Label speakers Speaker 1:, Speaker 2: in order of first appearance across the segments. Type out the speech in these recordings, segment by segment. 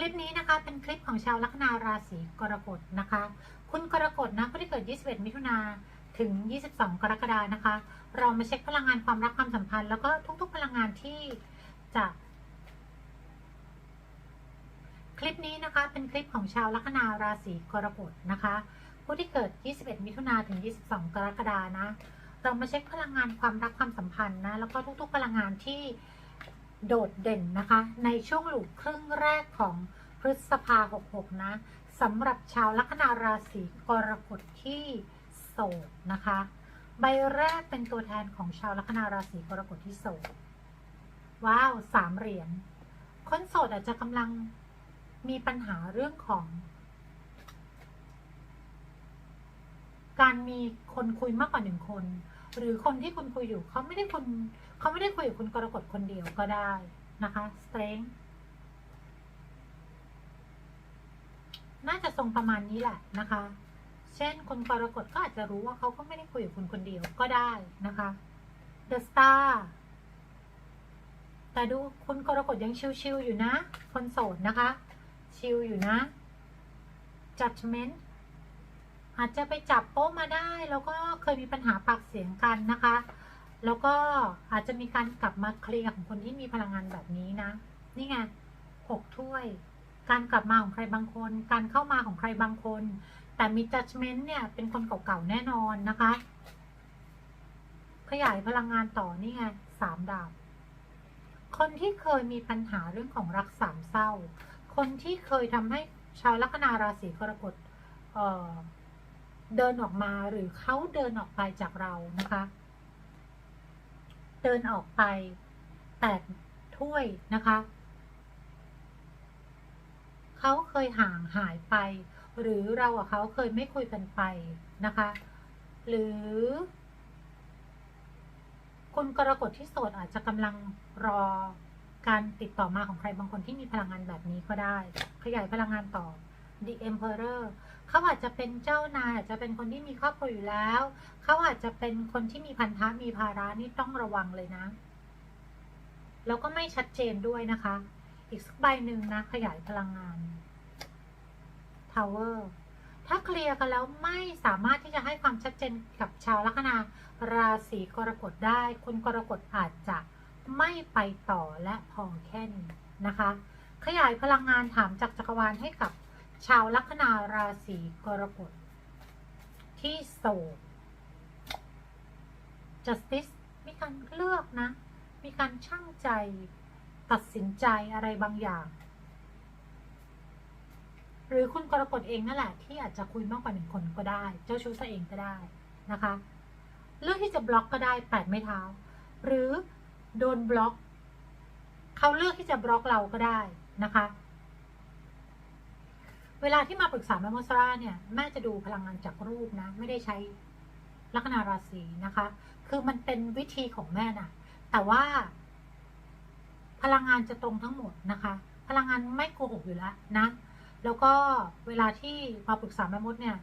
Speaker 1: คลิปนี้นะคะเป็นคลิปของชาวลัคนาราศีกรกฎนะคะ คุณกรกฎนะผู้ที่เกิด 21 มิถุนาถึง 22 กรกฎานะคะ เรามาเช็คพลังงานความรักความสัมพันธ์ แล้วก็ทุกๆ พลังงานที่จะ คลิปนี้นะคะเป็นคลิปของชาวลัคนาราศีกรกฎนะคะ ผู้ที่เกิด 21 มิถุนาถึง 22 กรกฎานะ เรามาเช็คพลังงานความรักความสัมพันธ์นะแล้วก็ทุกๆ พลังงานที่ โดดเด่นนะคะ ในช่วงหลูกครึ่งแรกของพฤษภา 66 นะสำหรับชาวลัคนาราศีกรกฎที่โสดนะคะ ใบแรกเป็นตัวแทนของชาวลัคนาราศีกรกฎที่โสดว้าวสามเหรียญคนโสดอาจจะกำลังมีปัญหาเรื่องของ การมีคนคุยมากกว่าหนึ่งคน หรือคนที่คุณคุยอยู่เขาไม่ได้คนเขาไม่ได้คุยกับคุณกรกฎคนเดียวก็ได้นะคะ strength น่าจะทรงประมาณนี้แหละนะคะ เช่นคุณกรกฎก็อาจจะรู้ว่าเขาก็ไม่ได้คุยกับคุณคนเดียวก็ได้นะคะ The Star แต่ดูคุณกรกฎยังชิวๆอยู่นะ คนโสดนะคะ ชิลอยู่นะ judgment อาจจะไปจับโป๊ะมาได้ แล้วก็เคยมีปัญหาปากเสียงกันนะคะ แล้วก็อาจจะมีการกลับมาเคลียร์ของคนที่มีพลังงานแบบนี้นะ นี่ไงหกถ้วย การกลับมาของใครบางคน การเข้ามาของใครบางคน แต่มี judgment เนี่ย เป็นคนเก่าๆแน่นอนนะคะ ขยายพลังงานต่อนี่ไงสามดาบคนที่เคยมีปัญหาเรื่องของรักสามเศร้า คนที่เคยทำให้ชาวลัคนาราศีกรกฎเอ่อ เดินออกมาหรือเขาเดินออกไปจากเรานะคะ เดินออกไปแตกถ้วยนะคะ เขาเคยห่างหายไป หรือเรากับเขาเคยไม่คุยกันไปนะคะ หรือ คุณกรกฎที่โสดอาจจะกำลังรอการติดต่อมาของใครบางคนที่มีพลังงานแบบนี้ก็ได้ ขยายพลังงานต่อ The Emperor เขาอาจจะเป็นเจ้านายอาจจะเป็นคนที่มีครอบครัวอยู่แล้ว เขาอาจจะเป็นคนที่มีพันธะมีภาระนี่ต้องระวังเลยนะ แล้วก็ไม่ชัดเจนด้วยนะคะ อีกสักใบหนึ่งนะขยายพลังงาน Tower ถ้าเคลียร์กันแล้วไม่สามารถที่จะให้ความชัดเจนกับชาวลัคนาราศีกรกฎได้ คุณกรกฎอาจจะไม่ไปต่อและพอแค่นี้นะคะ ขยายพลังงานถามจากจักรวาลให้กับ ชาวลัคนาราศีกรกฎที่โสด justice มีการเลือกนะ มีการช่างใจตัดสินใจอะไรบางอย่าง หรือคุณกรกฎเองนั่นแหละ ที่อาจจะคุยมากกว่าหนึ่งคนก็ได้ เจ้าชู้ซะเองก็ได้นะคะ เลือกที่จะบล็อกก็ได้แปดไม้เท้า หรือโดนบล็อก เขาเลือกที่จะบล็อกเราก็ได้นะคะ เวลาที่มาปรึกษาแม่มดซาร่าเนี่ยแม่จะดูพลังงานจากรูปนะ ไม่ได้ใช้ลัคนาราศีนะคะ คือมันเป็นวิธีของแม่น่ะแต่ว่า พลังงานจะตรงทั้งหมดนะคะ พลังงานไม่โกหกอยู่แล้วนะ แล้วก็เวลาที่มาปรึกษาแม่มดเนี่ย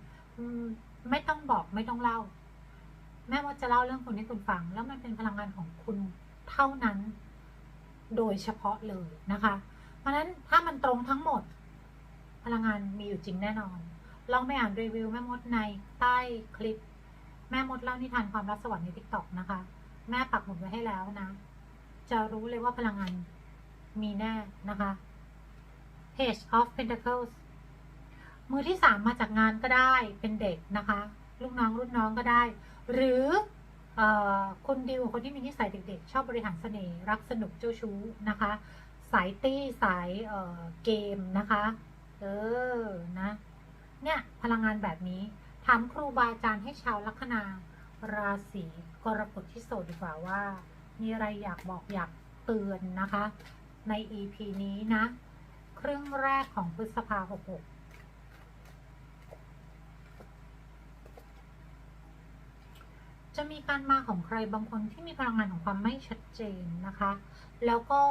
Speaker 1: ไม่ต้องบอกไม่ต้องเล่า แม่มดจะเล่าเรื่องคุณให้คุณฟัง แล้วมันเป็นพลังงานของคุณเท่านั้น โดยเฉพาะเลยนะคะ เพราะนั้นถ้ามันตรงทั้งหมด พลังงานมีอยู่จริงแน่นอน ลองไปอ่านรีวิวแม่มดในใต้คลิป แม่มดเล่านิทานความรักสวรรค์ในทิกตอกนะคะ แม่ปักหมุดไว้ให้แล้วนะ จะรู้เลยว่าพลังงานมีแน่นะคะ Page of Pentacles มือที่สามมาจากงานก็ได้เป็นเด็กนะคะ ลูกน้องรุ่นน้องก็ได้ หรือออคนดิวคนที่มีนิสัยเด็กๆ ชอบบริหารเสน่ห์รักสนุกเจ้าชู้นะคะ สายตี้สายเเกมนะคะ เออ นะ เนี่ย พลังงานแบบนี้ ถามครูบาอาจารย์ให้ชาวลัคนา ราศีกรกฎที่โสดดีกว่าว่า มีอะไรอยากบอกอยากเตือนนะคะ ใน EP นี้นะ ครึ่งแรกของพฤษภา 66จะมีการมาของใครบางคนที่มีพลังงานของความไม่ชัดเจนนะคะ แล้วก็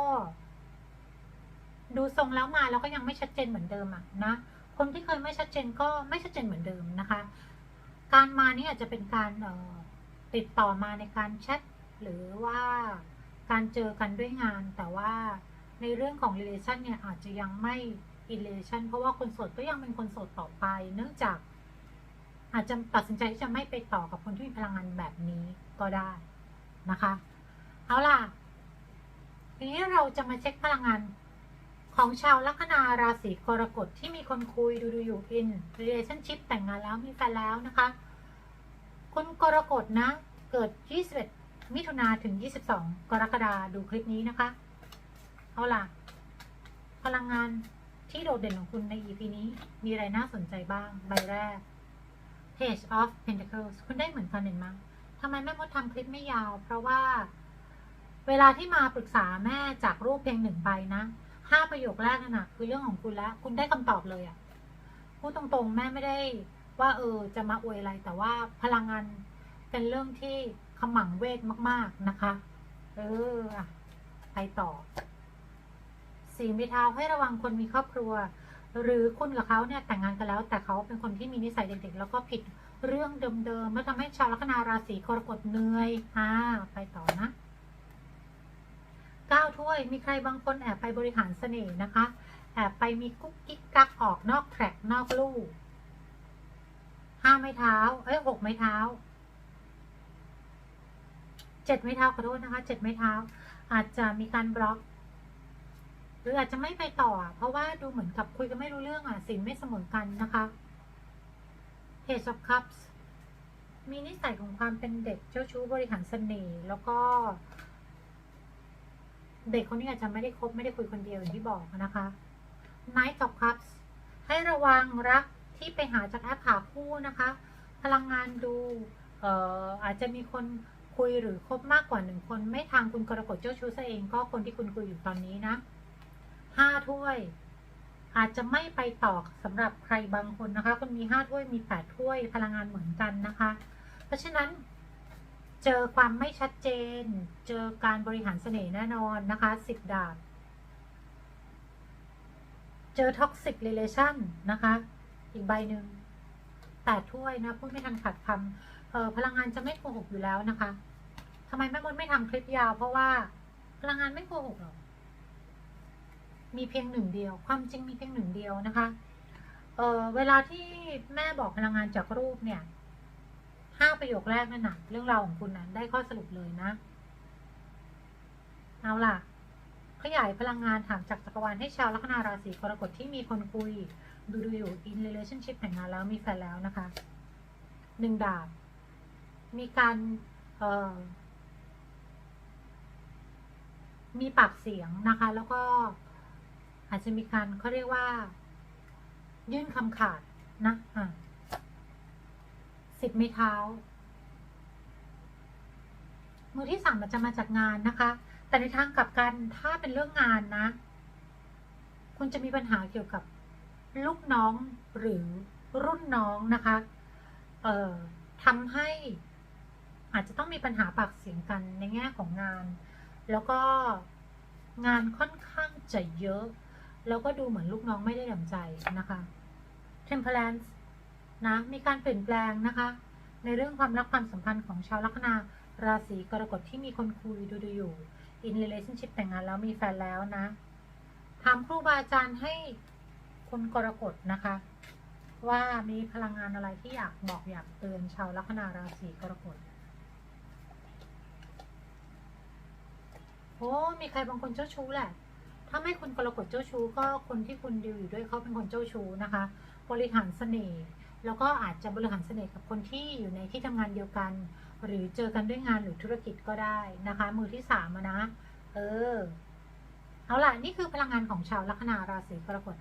Speaker 1: ดูทรงแล้วมาแล้วก็ยังไม่ชัดเจนเหมือนเดิมอะนะคนที่เคยไม่ชัดเจนก็ไม่ชัดเจนเหมือนเดิมนะคะ การมานี่อาจจะเป็นการออติดต่อมาในการแชทหรือว่าการเจอกันด้วยงาน แต่ว่าในเรื่องของ relation เนี่ยอาจจะยังไม่ in relation เพราะว่าคนโสดก็ยังเป็นคนโสดต่อไป เนื่องจาก อาจจะตัดสินใจที่จะไม่ไปต่อกับคนที่มีพลังงานแบบนี้ก็ได้นะคะ เอาล่ะทีนี้เราจะมาเช็คพลังงาน ของชาวลัคนาราศีกรกฎที่มีคนคุยดูดูอยู่ in relationship แต่งงานแล้วมีแฟนแล้วนะคะ คุณกรกฎนะ เกิด 21 มิถุนาถึง 22 กรกฎาดูคลิปนี้นะคะ เอาล่ะ พลังงานที่โดดเด่นของคุณใน EP นี้ มีอะไรน่าสนใจบ้าง ใบแรก Page of Pentacles คุณได้เหมือนกันเห็นไหมทำไมแม่มดทำคลิปไม่ยาว เพราะว่า เวลาที่มาปรึกษาแม่จากรูปเพียงหนึ่งใบนะ ห้าประโยคแรกนั่นนะคือเรื่องของคุณแล้ว คุณได้คำตอบเลยอะพูดตรงๆ แม่ไม่ได้ว่า เออ จะมาอวยอะไร แต่ว่าพลังงานเป็นเรื่องที่ขมังเวทมาก ๆนะคะ เออไปต่อสีมีเท้าให้ระวังคนมีครอบครัว หรือคุณกับเขาเนี่ยแต่งงานกันแล้ว แต่เขาเป็นคนที่มีนิสัยเด็กๆแล้วก็ผิดเรื่องเดิมๆแล้วทำให้ชาวลัคนาราศีกรกฎเหนื่อยอ่าไปต่อนะ เก้าถ้วย มีใครบางคนแอบไปบริหารเสน่ห์นะคะ แอบไปมีกุ๊กกิ๊กกักออกนอกแทร็กนอกลู่ห้าไม้เท้า เอ้ยหกไม้เท้า เจ็ดไม้เท้าขอโทษนะคะ เจ็ดไม้เท้า อาจจะมีการบล็อก หรืออาจจะไม่ไปต่อ เพราะว่าดูเหมือนกับคุยกันไม่รู้เรื่องอะสินไม่เสมอกันนะคะ Page of Cups มีนิสัยของความเป็นเด็กเจ้าชู้บริหารเสน่ห์แล้วก็ เด็กคนนี้อาจจะไม่ได้คบไม่ได้คุยคนเดียวอย่างที่บอกนะคะ Knight of Cups ให้ระวังรักที่ไปหาจากแอปหาคู่นะคะ พลังงานดูเอ่ออาจจะมีคนคุยหรือคบมากกว่าหนึ่งคน ไม่ทางคุณกรกฎเจ้าชู้ซะเองก็คนที่คุณคุยอยู่ตอนนี้นะห้าถ้วย อาจจะไม่ไปต่อสำหรับใครบางคนนะคะคุณมีห้าถ้วยมีแปดถ้วย พลังงานเหมือนกันนะคะ เพราะฉะนั้น เจอความไม่ชัดเจน เจอการบริหารเสน่ห์แน่นอนนะคะสิบดาบ เจอท็อกซิกเรเลชั่นนะคะ อีกใบหนึ่งแปดถ้วยนะพูดไม่ทันขาดคำเออพลังงานจะไม่โกหกอยู่แล้วนะคะทำไมแม่มดไม่ทำคลิปยาว เพราะว่าพลังงานไม่โกหกหรอกมีเพียงหนึ่งเดียว ความจริงมีเพียงหนึ่งเดียวนะคะ เออเวลาที่แม่บอกพลังงานจากรูปเนี่ย ห้าประโยคแรกนั่นนะเรื่องราวของคุณนั้นได้ข้อสรุปเลยนะ เอาล่ะ ขยายพลังงานถามจากจักรวาลให้ชาวลัคนาราศีกรกฎที่มีคนคุย ดูดูอยู่ in relationship แต่งงานแล้วมีแฟนแล้วนะคะหนึ่งดาบ มีการมีปากเสียงนะคะ แล้วก็อาจจะมีการเขาเรียกว่า ยื่นคำขาดนะอะ สิบไม้เท้า มือที่สามมันจะมาจากงานนะคะ แต่ในทางกลับกันถ้าเป็นเรื่องงานนะ คุณจะมีปัญหาเกี่ยวกับลูกน้องหรือรุ่นน้องนะคะ เอ่อทำให้อาจจะต้องมีปัญหาปากเสียงกันในแง่ของงาน แล้วก็งานค่อนข้างจะเยอะ แล้วก็ดูเหมือนลูกน้องไม่ได้ดั่งใจนะคะ temperance นะมีการเปลี่ยนแปลงนะคะ ในเรื่องความรักความสัมพันธ์ของชาวลัคนาราศีกรกฎที่มีคนคุยดูดูอยู่ in relationship แต่งงานแล้วมีแฟนแล้วนะถามครูบาอาจารย์ให้คุณกรกฎนะคะ ว่ามีพลังงานอะไรที่อยากบอกอยากเตือนชาวลัคนาราศีกรกฎโอ้มีใครบางคนเจ้าชู้แหละ ถ้าไม่คุณกรกฎเจ้าชู้ก็คนที่คุณดิวอยู่ด้วยเขาเป็นคนเจ้าชู้นะคะ บริหารเสน่ห์ แล้วก็อาจจะบริหารเสน่ห์กับคนที่อยู่ในที่ทำงานเดียวกัน หรือเจอกันด้วยงานหรือธุรกิจก็ได้นะคะ มือที่สามนะ เออ เอาล่ะ นี่คือพลังงานของชาวลัคนาราศีกรกฎ